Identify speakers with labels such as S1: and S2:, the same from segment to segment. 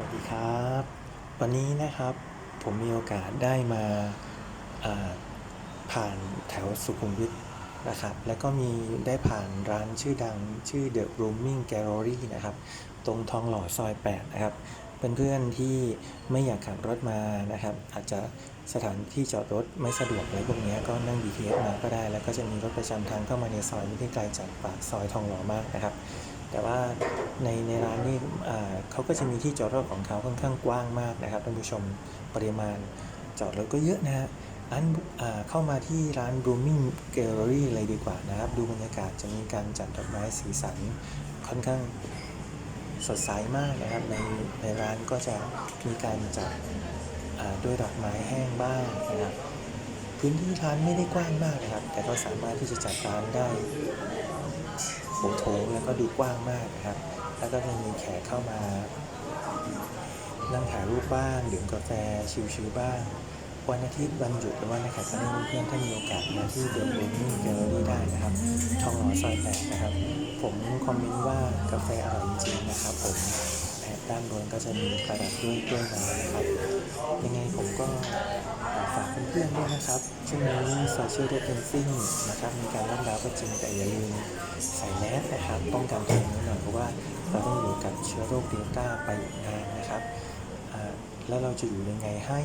S1: วัสดีครับ วันนี้นะครับผมมีโอกาสได้มาาผ่านแถวสุขุมวิทนะครับ แล้วก็มีได้ผ่านร้านชื่อดังชื่อ The Rooming Gallery นะครับ ตรงทองหล่อซอย 8 นะครับเป็นเพื่อนที่ไม่อยากขับรถมานะครับ อาจจะสถานที่จอดรถไม่สะดวกอะไรพวกนี้ก็นั่ง BTS มาก็ได้ แล้วก็จะมีรถประจำทางเข้ามาในซอยไม่ได้ไกลจากปากซอยทองหล่อมากนะครับ แต่ว่าในในร้านนี่เขาก็จะมีที่จอดรถของเขาค่อนข้างกว้างมากนะครับท่านผู้ชมปริมาณจอดรถก็เยอะนะฮะร้านอ่าเข้ามาที่ร้าน Blooming Gallery เลยดีกว่านะครับ ดูบรรยากาศจะมีการจัดดอกไม้สีสันค่อนข้างสดใสมากนะครับ ในในร้านก็จะมีการจัดด้วยดอกไม้แห้งบ้างนะครับ พื้นที่ร้านไม่ได้กว้างมากนะครับ แต่ก็สามารถที่จะจัดร้านได้ โถโถงแล้วก็ดูกว้างมากนะครับ แล้วก็จะมีแขกเข้ามา นั่งถ่ายรูปบ้างดื่มกาแฟชิลๆบ้าง วันอาทิตย์วันหยุดหรือว่าในแขกท่านเพื่อนถ้ามีโอกาสมาที่เดอะบูมิ่งแกลเลอรี่ได้นะครับทองหล่อซอยแปดนะครับ ผมคอมเมนต์ว่ากาแฟอร่อยจริงๆนะครับผม ด้านบนก็จะมีประดับด้วยกล้วยน้ำนะครับ ยังไงผมก็ฝากเพื่อนๆด้วยนะครับช่วงนี้โซเชียล d ด s เ a นซิ่งนะครับมีการล็อกดาวน์ก็จริงแต่อย่าลืมใส่แมสนะครับป้องกันตัวเองหน่อยเพราะว่าเราต้องอยู่กับเชื้อโรคเดลต้าไปอีกนานนะครับแล้วเราจะอยู่ยังไงให้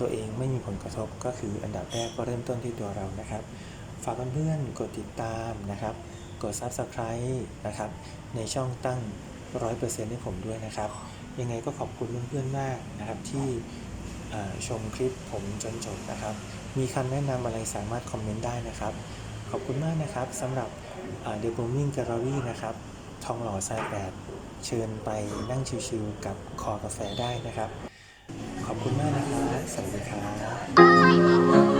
S1: ตัวเองไม่มีผลกระทบก็คืออันดับแรกก็เริ่มต้นที่ตัวเรานะครับ ฝากเพื่อนๆกดติดตามนะครับ กด Subscribe นะครับในช่องตั้ง 100%ให้ผมด้วยนะครับ ยังไงก็ขอบคุณเพื่อนๆมากนะครับที่ชมคลิปผมจนจบนะครับ มีคำแนะนำอะไรสามารถคอมเมนต์ได้นะครับ ขอบคุณมากนะครับสำหรับเดอะบูมิงแกลเลอรี่นะครับ ทองหล่อซอย8เชิญไปนั่งชิวๆกับคอกาแฟได้นะครับ ขอบคุณมากนะครับ สวัสดีครับ